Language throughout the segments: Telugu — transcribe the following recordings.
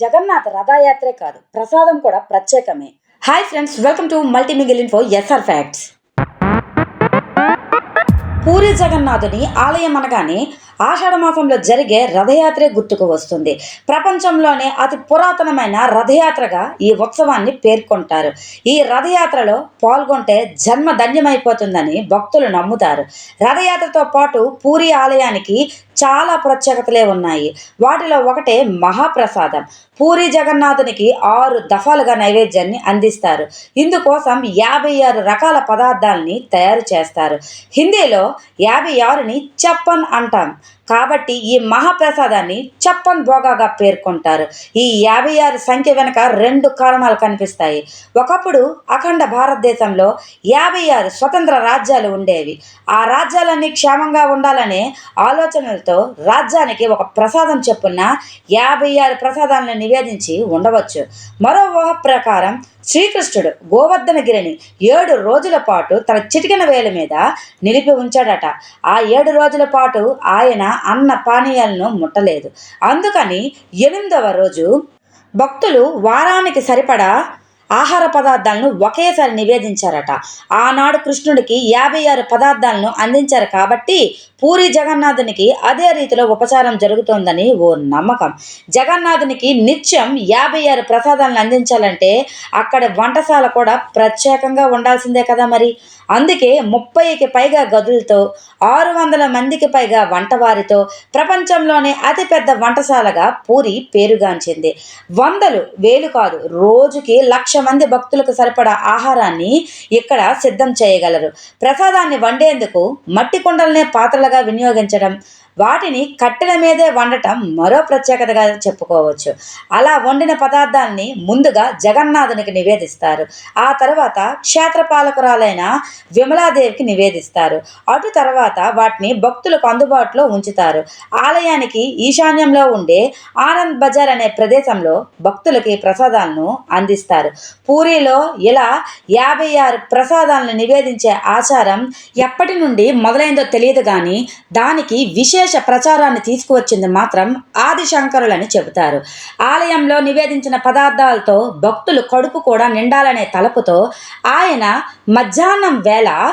జగన్నాథ రథయాత్రే కాదు ప్రసాదం కూడా ప్రత్యేకమే. Hi friends welcome to multi మిగిల్ info SR facts Puri జగన్నాథుని ఆలయం అనగానే ఆషాఢమాసంలో జరిగే రథయాత్రే గుర్తుకు వస్తుంది. ప్రపంచంలోనే అతి పురాతనమైన రథయాత్రగా ఈ ఉత్సవాన్ని పేర్కొంటారు. ఈ రథయాత్రలో పాల్గొంటే జన్మ ధన్యమైపోతుందని భక్తులు నమ్ముతారు. రథయాత్రతో పాటు పూరి ఆలయానికి చాలా ప్రత్యేకతలే ఉన్నాయి. వాటిలో ఒకటే మహాప్రసాదం. పూరి జగన్నాథునికి ఆరు దఫాలుగా నైవేద్యాన్ని అందిస్తారు. ఇందుకోసం యాభై ఆరు రకాల పదార్థాలని తయారు చేస్తారు. హిందీలో యాభై ఆరుని చప్పన్ అంటాం. కాబట్టి ఈ మహాప్రసాదాన్ని చప్పన్ భోగాగా పేర్కొంటారు. ఈ యాభై ఆరు సంఖ్య వెనుక రెండు కారణాలు కనిపిస్తాయి. ఒకప్పుడు అఖండ భారతదేశంలో యాభై ఆరు స్వతంత్ర రాజ్యాలు ఉండేవి. ఆ రాజ్యాలన్నీ క్షేమంగా ఉండాలనే ఆలోచనలతో రాజ్యానికి ఒక ప్రసాదం చెప్పున యాభై ఆరు ప్రసాదాలను నివేదించి ఉండవచ్చు. మరో ఊహ ప్రకారం శ్రీకృష్ణుడు గోవర్ధనగిరిని ఏడు రోజుల పాటు తన చిటికెన వేల మీద నిలిపి ఉంచాడట. ఆ ఏడు రోజుల పాటు ఆయన అన్న పానీయాలను ముట్టలేదు. అందుకని ఎనిమిదవ రోజు భక్తులు వారానికి సరిపడా ఆహార పదార్థాలను ఒకేసారి నివేదించారట. ఆనాడు కృష్ణుడికి యాభై ఆరు పదార్థాలను అందించారు కాబట్టి పూరి జగన్నాథునికి అదే రీతిలో ఉపచారం జరుగుతోందని ఓ నమ్మకం. జగన్నాథునికి నిత్యం యాభై ఆరు ప్రసాదాలను అందించాలంటే అక్కడ వంటశాల కూడా ప్రత్యేకంగా ఉండాల్సిందే కదా మరి. అందుకే ముప్పైకి పైగా గదులతో ఆరు వందల మందికి పైగా వంటవారితో ప్రపంచంలోనే అతిపెద్ద వంటశాలగా పూరి పేరుగాంచింది. వందలు వేలు కాదు రోజుకి లక్ష మంది భక్తులకు సరిపడా ఆహారాన్ని ఇక్కడ సిద్ధం చేయగలరు. ప్రసాదాన్ని వండేందుకు మట్టి కుండలనే పాత్రలుగా వినియోగించడం వాటిని కట్టెల మీదే వండటం మరో ప్రత్యేకతగా చెప్పుకోవచ్చు. అలా వండిన పదార్థాన్ని ముందుగా జగన్నాథునికి నివేదిస్తారు. ఆ తర్వాత క్షేత్రపాలకురాలైన విమలాదేవికి నివేదిస్తారు. అటు తర్వాత వాటిని భక్తులకు అందుబాటులో ఉంచుతారు. ఆలయానికి ఈశాన్యంలో ఉండే ఆనంద్ బజార్ అనే ప్రదేశంలో భక్తులకి ప్రసాదాలను అందిస్తారు. పూరిలో ఇలా యాభై ఆరు ప్రసాదాలను నివేదించే ఆచారం ఎప్పటి నుండి మొదలైందో తెలియదు కానీ దానికి విశేష ప్రచారాన్ని తీసుకువచ్చింది మాత్రం ఆదిశంకరులని చెబుతారు. ఆలయంలో నివేదించిన పదార్థాలతో భక్తులు కడుపు కూడా నిండాలనే తలపుతో ఆయన మధ్యాహ్నం వేళ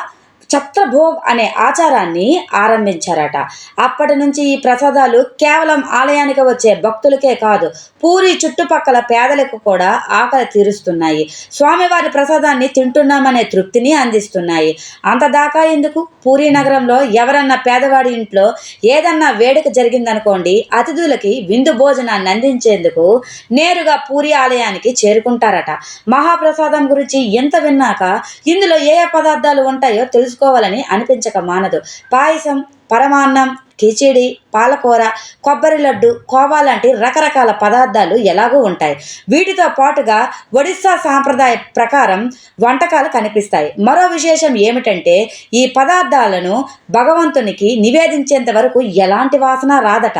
ఛత్రభోగ్ అనే ఆచారాన్ని ఆరంభించారట. అప్పటి నుంచి ఈ ప్రసాదాలు కేవలం ఆలయానికి వచ్చే భక్తులకే కాదు పూరి చుట్టుపక్కల పేదలకు కూడా ఆకలి తీరుస్తున్నాయి. స్వామివారి ప్రసాదాన్ని తింటున్నామనే తృప్తిని అందిస్తున్నాయి. అంతదాకా ఎందుకు? పూరి నగరంలో ఎవరన్నా పేదవాడి ఇంట్లో ఏదన్నా వేడుక జరిగిందనుకోండి అతిథులకి విందు భోజనాన్ని అందించేందుకు నేరుగా పూరి ఆలయానికి చేరుకుంటారట. మహాప్రసాదం గురించి ఎంత విన్నాక ఇందులో ఏ ఏ పదార్థాలు ఉంటాయో తెలుసుకో తెలుసుకోవాలని అనిపించక మానదు. పాయసం పరమాన్నం కిచిడి పాలకూర కొబ్బరి లడ్డు కోవా లాంటి రకరకాల పదార్థాలు ఎలాగూ ఉంటాయి. వీటితో పాటుగా ఒడిస్సా సాంప్రదాయ ప్రకారం వంటకాలు కనిపిస్తాయి. మరో విశేషం ఏమిటంటే ఈ పదార్థాలను భగవంతునికి నివేదించేంత వరకు ఎలాంటి వాసన రాదట.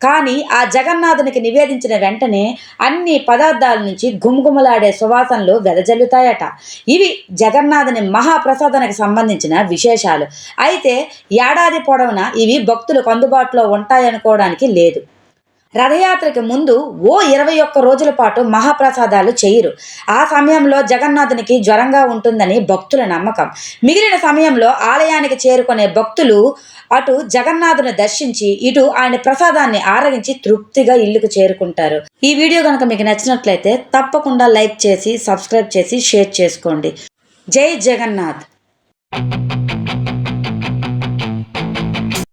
కానీ ఆ జగన్నాథునికి నివేదించిన వెంటనే అన్ని పదార్థాల నుంచి గుమగుమలాడే సువాసనలు వెదజల్లుతాయట. ఇవి జగన్నాథుని మహాప్రసాదానికి సంబంధించిన విశేషాలు. అయితే ఏడాది పొడవునా ఇవి భక్తులకు అందుబాటులో ఉంటాయనుకోవడానికి లేదు. రథయాత్రకి ముందు ఓ ఇరవై ఒక్క రోజుల పాటు మహాప్రసాదాలు చేయరు. ఆ సమయంలో జగన్నాథునికి జ్వరంగా ఉంటుందని భక్తుల నమ్మకం. మిగిలిన సమయంలో ఆలయానికి చేరుకునే భక్తులు అటు జగన్నాథుని దర్శించి ఇటు ఆయన ప్రసాదాన్ని ఆరగించి తృప్తిగా ఇల్లుకు చేరుకుంటారు. ఈ వీడియో కనుక మీకు నచ్చినట్లయితే తప్పకుండా లైక్ చేసి సబ్స్క్రైబ్ చేసి షేర్ చేసుకోండి. జై జగన్నాథ్!